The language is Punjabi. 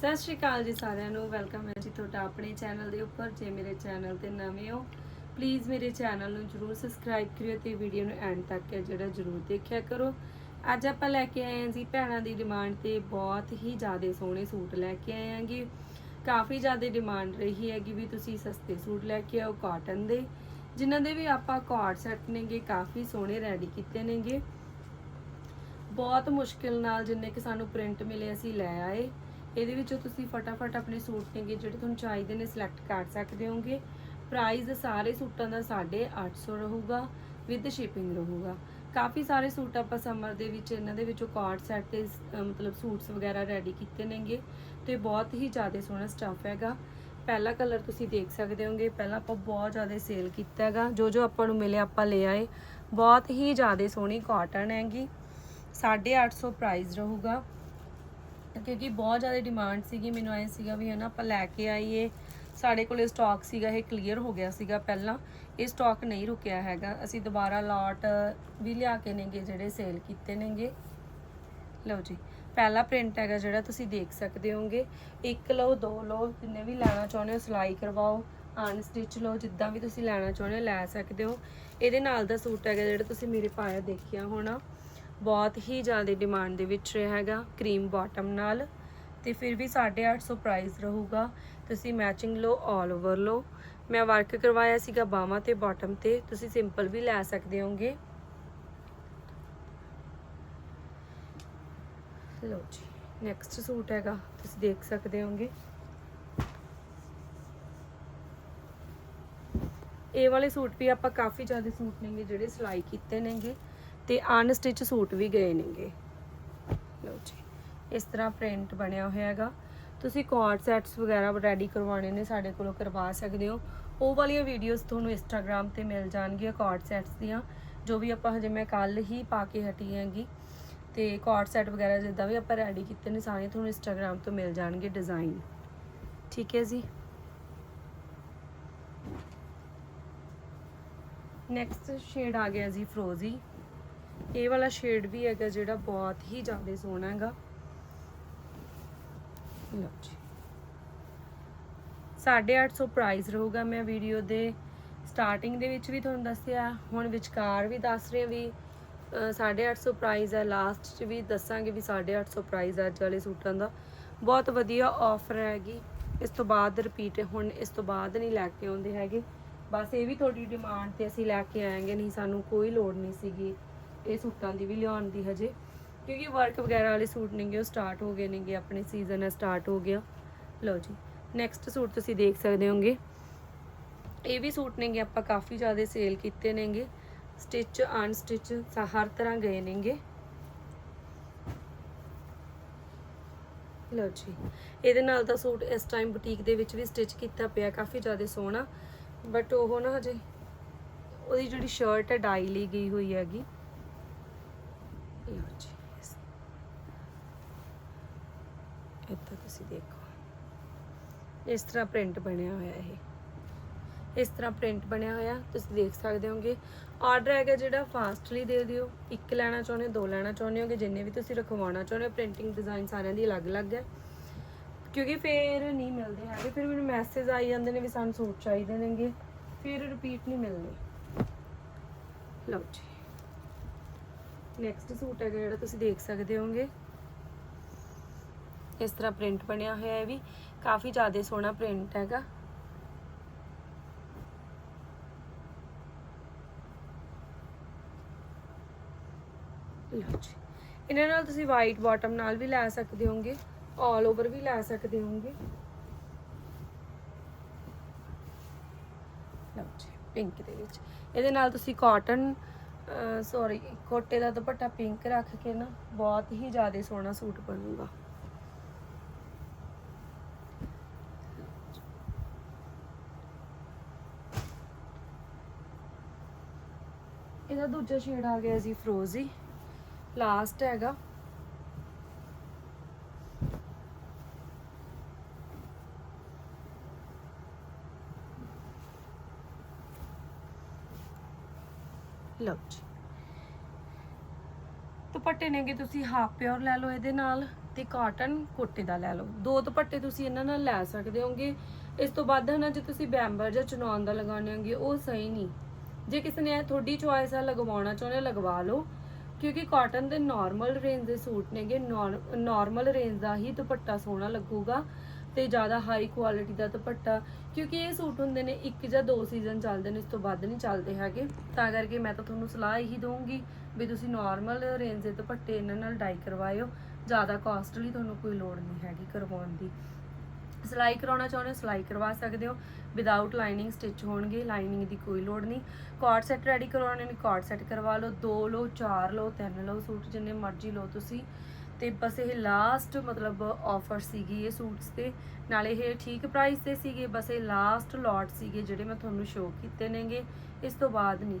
ਸਤਿ ਸ਼੍ਰੀ ਅਕਾਲ ਜੀ ਸਾਰਿਆਂ ਨੂੰ, ਵੈਲਕਮ ਹੈ ਜੀ ਤੁਹਾਡਾ ਆਪਣੇ ਚੈਨਲ ਦੇ ਉੱਪਰ, ਜੇ ਮੇਰੇ ਚੈਨਲ ਤੇ ਨਵੇਂ ਹੋ ਪਲੀਜ਼ ਮੇਰੇ ਚੈਨਲ ਨੂੰ ਜਰੂਰ ਸਬਸਕ੍ਰਾਈਬ ਕਰਿਓ ਤੇ ਵੀਡੀਓ ਨੂੰ ਐਂਡ ਤੱਕ ਹੈ ਜਿਹੜਾ ਜਰੂਰ ਦੇਖਿਆ ਕਰੋ। ਅੱਜ ਆਪਾਂ ਲੈ ਕੇ ਆਏ ਹਾਂ ਜੀ ਭੈਣਾਂ ਦੀ ਡਿਮਾਂਡ ਤੇ ਬਹੁਤ ਹੀ ਜ਼ਿਆਦਾ ਸੋਹਣੇ ਸੂਟ ਲੈ ਕੇ ਆਏ ਆਂਗੇ ਕਾਫੀ ਜ਼ਿਆਦਾ ਡਿਮਾਂਡ ਰਹੀ ਹੈਗੀ ਵੀ ਤੁਸੀਂ ਸਸਤੇ ਸੂਟ ਲੈ ਕੇ ਆਓ ਕਾਟਨ ਦੇ, ਜਿਨ੍ਹਾਂ ਦੇ ਵੀ ਆਪਾਂ ਕਾਰਡ ਸੈੱਟ ਨੇਗੇ, ਕਾਫੀ ਸੋਹਣੇ ਰੈਡੀ ਕੀਤੇ ਨੇਗੇ। ਬਹੁਤ ਮੁਸ਼ਕਿਲ ਨਾਲ ਜਿੰਨੇ ਕਿ ਸਾਨੂੰ ਪ੍ਰਿੰਟ ਮਿਲੇ ਅਸੀਂ ਲੈ ਆਏ। ਇਹਦੇ ਵਿੱਚੋਂ ਤੁਸੀਂ ਫਟਾਫਟ ਆਪਣੇ ਸੂਟ ਨੇਗੇ ਜਿਹੜੇ ਤੁਹਾਨੂੰ ਚਾਹੀਦੇ ਨੇ ਸਿਲੈਕਟ ਕਰ ਸਕਦੇ ਹੋਗੇ ਪ੍ਰਾਈਸ ਸਾਰੇ ਸੂਟਾਂ ਦਾ 850 ਰਹੂਗਾ ਵਿਦ ਸ਼ਿਪਿੰਗ ਰਹੂਗਾ। ਕਾਫੀ ਸਾਰੇ ਸੂਟ ਆਪਾਂ ਸਮਰ ਦੇ ਵਿੱਚ, ਇਹਨਾਂ ਦੇ ਵਿੱਚੋਂ ਕਾਰਡ ਸੈੱਟ ਤੇ ਮਤਲਬ ਸੂਟਸ ਵਗੈਰਾ ਰੈਡੀ ਕੀਤੇ ਨੇਗੇ ਤੇ ਬਹੁਤ ਹੀ ਜ਼ਿਆਦਾ ਸੋਹਣਾ ਸਟੱਫ ਹੈਗਾ। ਪਹਿਲਾ ਕਲਰ ਤੁਸੀਂ ਦੇਖ ਸਕਦੇ ਹੋਗੇ ਪਹਿਲਾਂ ਆਪਾਂ ਬਹੁਤ ਜ਼ਿਆਦਾ ਸੇਲ ਕੀਤਾ ਹੈਗਾ। ਜੋ ਜੋ ਆਪਾਂ ਨੂੰ ਮਿਲਿਆ ਆਪਾਂ ਲੈ ਆਏ। ਬਹੁਤ ਹੀ ਜ਼ਿਆਦਾ ਸੋਹਣੀ ਕਾਟਨ ਹੈਗੀ। 850 ਪ੍ਰਾਈਸ ਰਹੂਗਾ। ਕਿਉਂਕਿ ਬਹੁਤ ਜ਼ਿਆਦਾ ਡਿਮਾਂਡ ਸੀਗੀ, ਮੈਨੂੰ ਐ ਸੀਗਾ ਵੀ ਹਨਾ ਆਪਾਂ ਲੈ ਕੇ ਆਈਏ। ਸਾਡੇ ਕੋਲੇ ਸਟਾਕ ਸੀਗਾ, ਇਹ ਕਲੀਅਰ ਹੋ ਗਿਆ ਸੀਗਾ ਪਹਿਲਾਂ। ਇਹ ਸਟਾਕ ਨਹੀਂ ਰੁਕਿਆ ਹੈਗਾ। ਅਸੀਂ ਦੁਬਾਰਾ ਲਾਟ ਵੀ ਲਿਆ ਕੇ ਨੇਗੇ, ਜਿਹੜੇ ਸੇਲ ਕੀਤੇ ਨੇਗੇ। ਲਓ ਜੀ, ਪਹਿਲਾ ਪ੍ਰਿੰਟ ਹੈਗਾ ਜਿਹੜਾ ਤੁਸੀਂ ਦੇਖ ਸਕਦੇ ਹੋਗੇ ਇੱਕ ਲਓ, ਦੋ ਲਓ, ਜਿੰਨੇ ਵੀ ਲੈਣਾ ਚਾਹੁੰਦੇ ਹੋ, ਸਿਲਾਈ ਕਰਵਾਓ ਅਨ ਸਟਿਚ ਲਓ, ਜਿੱਦਾਂ ਵੀ ਤੁਸੀਂ ਲੈਣਾ ਚਾਹੁੰਦੇ ਹੋ, ਲੈ ਸਕਦੇ ਹੋ। ਇਹਦੇ ਨਾਲ ਦਾ ਸੂਟ ਹੈਗਾ ਜਿਹੜਾ ਤੁਸੀਂ ਮੇਰੇ ਪਾਇਆ ਦੇਖਿਆ ਹੋਣਾ। ਬਹੁਤ ਹੀ ਜ਼ਿਆਦਾ ਡਿਮਾਂਡ ਦੇ ਵਿੱਚ ਰਿਹਾ ਹੈਗਾ ਕਰੀਮ ਬਾਟਮ ਨਾਲ। ਤੇ ਫਿਰ ਵੀ 850 ਪ੍ਰਾਈਸ ਰਹੂਗਾ। ਤੁਸੀਂ ਮੈਚਿੰਗ ਲਓ 올 ਓਵਰ ਲਓ। ਮੈਂ ਵਰਕ ਕਰਵਾਇਆ ਸੀਗਾ ਬਾਹਾਂ ਤੇ ਬਾਟਮ ਤੇ। ਤੁਸੀਂ ਸਿੰਪਲ ਵੀ ਲੈ ਸਕਦੇ ਹੋਗੇ। ਲਓ ਜੀ ਨੈਕਸਟ ਸੂਟ ਹੈਗਾ, ਤੁਸੀਂ ਦੇਖ ਸਕਦੇ ਹੋਗੇ। ਇਹ ਵਾਲੇ ਸੂਟ ਵੀ ਆਪਾਂ ਕਾਫੀ ਜ਼ਿਆਦਾ ਸੂਟ ਨੇਗੇ ਜਿਹੜੇ ਸਿਲਾਈ ਕੀਤੇ ਨੇਗੇ। ਤੇ ਅਨਸਟਿਚ ਸੂਟ ਵੀ ਗਏ ਨੇਗੇ। ਲਓ ਜੀ, ਇਸ ਤਰ੍ਹਾਂ ਪ੍ਰਿੰਟ ਬਣਿਆ ਹੋਇਆ ਹੈਗਾ। ਤੁਸੀਂ ਕੋਡ ਸੈਟਸ ਵਗੈਰਾ ਰੈਡੀ ਕਰਵਾਉਣੇ ਨੇ ਸਾਡੇ ਕੋਲੋਂ ਕਰਵਾ ਸਕਦੇ ਹੋ। ਉਹ ਵਾਲੀਆਂ ਵੀਡੀਓਜ਼ ਤੁਹਾਨੂੰ ਇੰਸਟਾਗ੍ਰam ਤੇ ਮਿਲ ਜਾਣਗੀਆਂ ਕੋਡ ਸੈਟਸ ਦੀਆਂ, ਜੋ ਵੀ ਆਪਾਂ ਹਜੇ ਮੈਂ ਕੱਲ ਹੀ ਪਾ ਕੇ ਹਟੀ ਹੈਗੀ। ਤੇ ਕੋਡ ਸੈਟ ਵਗੈਰਾ ਜਿੱਦਾਂ ਵੀ ਆਪਾਂ ਰੈਡੀ ਕੀਤੇ ਨੇ ਸਾਰੇ ਤੁਹਾਨੂੰ ਇੰਸਟਾਗ੍ਰam ਤੋਂ ਮਿਲ ਜਾਣਗੇ ਡਿਜ਼ਾਈਨ ਠੀਕ ਹੈ ਜੀ? ਨੈਕਸਟ ਸ਼ੇਡ ਆ ਗਿਆ ਜੀ ਫਰੋਜ਼ੀ ਇਹ ਵਾਲਾ ਸ਼ੇਡ ਵੀ ਹੈਗਾ ਜਿਹੜਾ ਬਹੁਤ ਹੀ ਜ਼ਿਆਦਾ ਸੋਹਣਾ ਹੈਗਾ। ਲਓ ਜੀ। 850 ਪ੍ਰਾਈਸ ਰਹੂਗਾ ਮੈਂ ਵੀਡੀਓ ਦੇ। ਸਟਾਰਟਿੰਗ ਦੇ ਵਿੱਚ ਵੀ ਤੁਹਾਨੂੰ ਦੱਸਿਆ ਹੁਣ ਵਿਚਕਾਰ ਵੀ ਦੱਸ ਰਹੇ ਵੀ ਅਹ, 850 ਪ੍ਰਾਈਸ ਹੈ। ਲਾਸਟ 'ਚ ਵੀ ਦੱਸਾਂਗੇ ਵੀ 850 ਪ੍ਰਾਈਸ ਹੈ ਅੱਜ ਵਾਲੇ ਸੂਟਾਂ ਦਾ। ਬਹੁਤ ਵਧੀਆ ਆਫਰ ਹੈਗੀ। ਇਸ ਤੋਂ ਬਾਅਦ ਰਿਪੀਟ ਹੁਣ ਇਸ ਤੋਂ ਬਾਅਦ ਨਹੀਂ ਲੈ ਕੇ ਆਉਂਦੇ ਹੈਗੇ। ਬਸ ਇਹ ਵੀ ਤੁਹਾਡੀ ਡਿਮਾਂਡ ਤੇ ਅਸੀਂ ਲੈ ਕੇ ਆਏਗੇ ਨਹੀਂ ਸਾਨੂੰ ਕੋਈ ਲੋੜ ਨਹੀਂ ਸੀਗੀ। ਇਹ ਸੂਟਾਂ ਦੀ ਵੀ ਲਿਆਉਣ ਦੀ ਹਜੇ। ਕਿਉਂਕਿ ਵਰਕ ਵਗੈਰਾ ਵਾਲੇ ਸੂਟ ਨੇਗੇ, ਉਹ ਸਟਾਰਟ ਹੋ ਗਏ ਨੇਗੇ, ਆਪਣੇ ਸੀਜ਼ਨ ਹੈ ਸਟਾਰਟ ਹੋ ਗਿਆ। ਲਓ ਜੀ ਨੈਕਸਟ ਸੂਟ ਤੁਸੀਂ ਦੇਖ ਸਕਦੇ ਹੋਗੇ। ਇਹ ਵੀ ਸੂਟ ਨੇਗੇ, ਆਪਾਂ ਕਾਫੀ ਜ਼ਿਆਦਾ ਸੇਲ ਕੀਤੇ ਨੇਗੇ। ਸਟਿਚ ਅਨਸਟਿਚ ਹਰ ਤਰ੍ਹਾਂ ਗਏ ਨੇਗੇ। ਲਓ ਜੀ, ਇਹਦੇ ਨਾਲ ਦਾ ਸੂਟ ਇਸ ਟਾਈਮ ਬੁਟੀਕ ਦੇ ਵਿੱਚ ਵੀ ਸਟਿਚ ਕੀਤਾ ਪਿਆ, ਕਾਫੀ ਜ਼ਿਆਦਾ ਸੋਹਣਾ। ਬਟ ਉਹ ਨਾ ਹਜੇ, ਉਹਦੀ ਜਿਹੜੀ ਸ਼ਰਟ ਹੈ ਡਾਈ ਲਈ ਗਈ ਹੋਈ ਹੈਗੀ। ਲਓ ਜੀ ਇੱਥੇ ਤੁਸੀਂ ਦੇਖੋ ਇਸ ਤਰ੍ਹਾਂ ਪ੍ਰਿੰਟ ਬਣਿਆ ਹੋਇਆ ਇਹ। ਇਸ ਤਰ੍ਹਾਂ ਪ੍ਰਿੰਟ ਬਣਿਆ ਹੋਇਆ, ਤੁਸੀਂ ਦੇਖ ਸਕਦੇ ਹੋਗੇ। ਆਰਡਰ ਹੈਗਾ ਜਿਹੜਾ ਫਾਸਟਲੀ ਦੇ ਦਿਓ। ਇੱਕ ਲੈਣਾ ਚਾਹੁੰਦੇ ਹੋ, ਦੋ ਲੈਣਾ ਚਾਹੁੰਦੇ ਹੋਗੇ। ਜਿੰਨੇ ਵੀ ਤੁਸੀਂ ਰਖਵਾਉਣਾ ਚਾਹੁੰਦੇ ਹੋ ਪ੍ਰਿੰਟਿੰਗ ਡਿਜ਼ਾਈਨ ਸਾਰਿਆਂ ਦੀ ਅਲੱਗ-ਅਲੱਗ ਹੈ। ਕਿਉਂਕਿ ਫੇਰ ਨਹੀਂ ਮਿਲਦੇ ਹੈਗੇ। ਫਿਰ ਮੈਨੂੰ ਮੈਸੇਜ ਆਈ ਜਾਂਦੇ ਨੇ ਵੀ ਸਾਨੂੰ ਸੂਟ ਚਾਹੀਦੇ ਨੇਗੇ। ਫਿਰ ਰਿਪੀਟ ਨਹੀਂ ਮਿਲਦੇ। ਲਓ ਜੀ। ਨੈਕਸਟ ਸੂਟ ਹੈਗਾ ਜਿਹੜਾ ਤੁਸੀਂ ਦੇਖ ਸਕਦੇ ਹੋਗੇ ਇਸ ਤਰ੍ਹਾਂ ਪ੍ਰਿੰਟ ਬਣਿਆ ਹੋਇਆ ਹੈ ਵੀ। ਕਾਫੀ ਜ਼ਿਆਦਾ ਸੋਹਣਾ ਪ੍ਰਿੰਟ ਹੈਗਾ। ਲਓ ਜੀ। ਇਹਨਾਂ ਨਾਲ ਤੁਸੀਂ ਵਾਈਟ ਬਾਟਮ ਨਾਲ ਵੀ ਲੈ ਸਕਦੇ ਹੋਗੇ ਆਲ ਓਵਰ ਵੀ ਲੈ ਸਕਦੇ ਹੋਗੇ ਲਓ ਜੀ ਪਿੰਕ ਦੇ ਵਿੱਚ। ਇਹਦੇ ਨਾਲ ਤੁਸੀਂ ਕਾਟਨ ਸੌਰੀ ਕੋਟੇ ਦਾ ਦੁਪੱਟਾ ਪਿੰਕ ਰੱਖ ਕੇ ਨਾ ਬਹੁਤ ਹੀ ਜ਼ਿਆਦਾ ਸੋਹਣਾ ਸੂਟ ਬਣੂਗਾ। ਇਹਦਾ ਦੂਜਾ ਸ਼ੇਡ ਆ ਗਿਆ ਜੀ ਫਰੋਜ਼ੀ ਲਾਸਟ ਹੈਗਾ। ਲਓ ਜੀ। ਦੁਪੱਟੇ ਨੇਗੇ ਤੁਸੀਂ ਹਾਫ ਪਿਓਰ ਲੈ ਲਓ ਇਹਦੇ ਨਾਲ ਤੇ ਕਾਟਨ ਕੋਟੇ ਦਾ ਲੈ ਲਓ। ਦੋ ਦੁਪੱਟੇ ਤੁਸੀਂ ਇਹਨਾਂ ਨਾਲ ਲੈ ਸਕਦੇ ਹੋਗੇ। ਇਸ ਤੋਂ ਬਾਅਦ ਨਾ ਜੇ ਤੁਸੀਂ ਬੈਂਬਰ ਜਾਂ ਚਨੌਨ ਦਾ ਲਗਾਉਣੇ ਹੋਗੇ, ਉਹ ਸਹੀ ਨਹੀਂ। ਜੇ ਕਿਸੇ ਨੇ ਤੁਹਾਡੀ ਚੁਆਇਸ ਆ, ਲਗਵਾਉਣਾ ਚਾਹੁੰਦੇ ਲਗਵਾ ਲਓ। ਕਿਉਂਕਿ ਕਾਟਨ ਦੇ ਨਾਰਮਲ ਰੇਂਜ ਦੇ ਸੂਟ ਨੇਗੇ। ਨਾਰਮਲ ਰੇਂਜ ਦਾ ਹੀ ਦੁਪੱਟਾ ਸੋਹਣਾ ਲੱਗੂਗਾ। ਤੇ ਜ਼ਿਆਦਾ ਹਾਈ ਕੁਆਲਿਟੀ ਦਾ ਦੁਪੱਟਾ, ਕਿਉਂਕਿ ਇਹ ਸੂਟ ਹੁੰਦੇ ਨੇ ਇੱਕ ਜਾਂ ਦੋ ਸੀਜ਼ਨ ਚੱਲਦੇ ਨੇ, ਇਸ ਤੋਂ ਵੱਧ ਨਹੀਂ ਚੱਲਦੇ ਹੈਗੇ। ਤਾਂ ਕਰਕੇ ਮੈਂ ਤਾਂ ਤੁਹਾਨੂੰ ਸਲਾਹ ਇਹੀ ਦਊਂਗੀ ਵੀ ਤੁਸੀਂ ਨਾਰਮਲ ਰੇਂਜ ਦੇ ਦੁਪੱਟੇ ਇਹਨਾਂ ਨਾਲ ਡਾਈ ਕਰਵਾਇਓ। ਜ਼ਿਆਦਾ ਕਾਸਟਲੀ ਤੁਹਾਨੂੰ ਕੋਈ ਲੋੜ ਨਹੀਂ ਹੈਗੀ ਕਰਵਾਉਣ ਦੀ। ਸਿਲਾਈ ਕਰਾਉਣਾ ਚਾਹੁੰਦੇ ਹੋ, ਸਿਲਾਈ ਕਰਵਾ ਸਕਦੇ ਹੋ। ਵਿਦਆਊਟ ਲਾਈਨਿੰਗ ਸਟਿਚ ਹੋਣਗੇ ਲਾਈਨਿੰਗ ਦੀ ਕੋਈ ਲੋੜ ਨਹੀਂ। ਕਾਰਡ ਸੈੱਟ ਰੈਡੀ ਕਰਵਾਉਣੇ ਨੇ ਕਾਰਡ ਸੈੱਟ ਕਰਵਾ ਲਓ। ਦੋ ਲਓ, ਚਾਰ ਲਓ, ਤਿੰਨ ਲਓ, ਸੂਟ ਜਿੰਨੇ ਮਰਜ਼ੀ ਲਓ ਤੁਸੀਂ। ਤੇ ਬਸ ਇਹ ਲਾਸਟ ਮਤਲਬ ਆਫਰ ਸੀਗੀ ਇਹ ਸੂਟਸ ਤੇ। ਨਾਲੇ ਇਹ ਠੀਕ ਪ੍ਰਾਈਸ ਤੇ ਸੀਗੇ, ਬਸ ਇਹ ਲਾਸਟ ਲੋਟ ਸੀਗੇ ਜਿਹੜੇ ਮੈਂ ਤੁਹਾਨੂੰ ਸ਼ੋਅ ਕੀਤੇ ਨੇਗੇ। ਇਸ ਤੋਂ ਬਾਅਦ ਨਹੀਂ।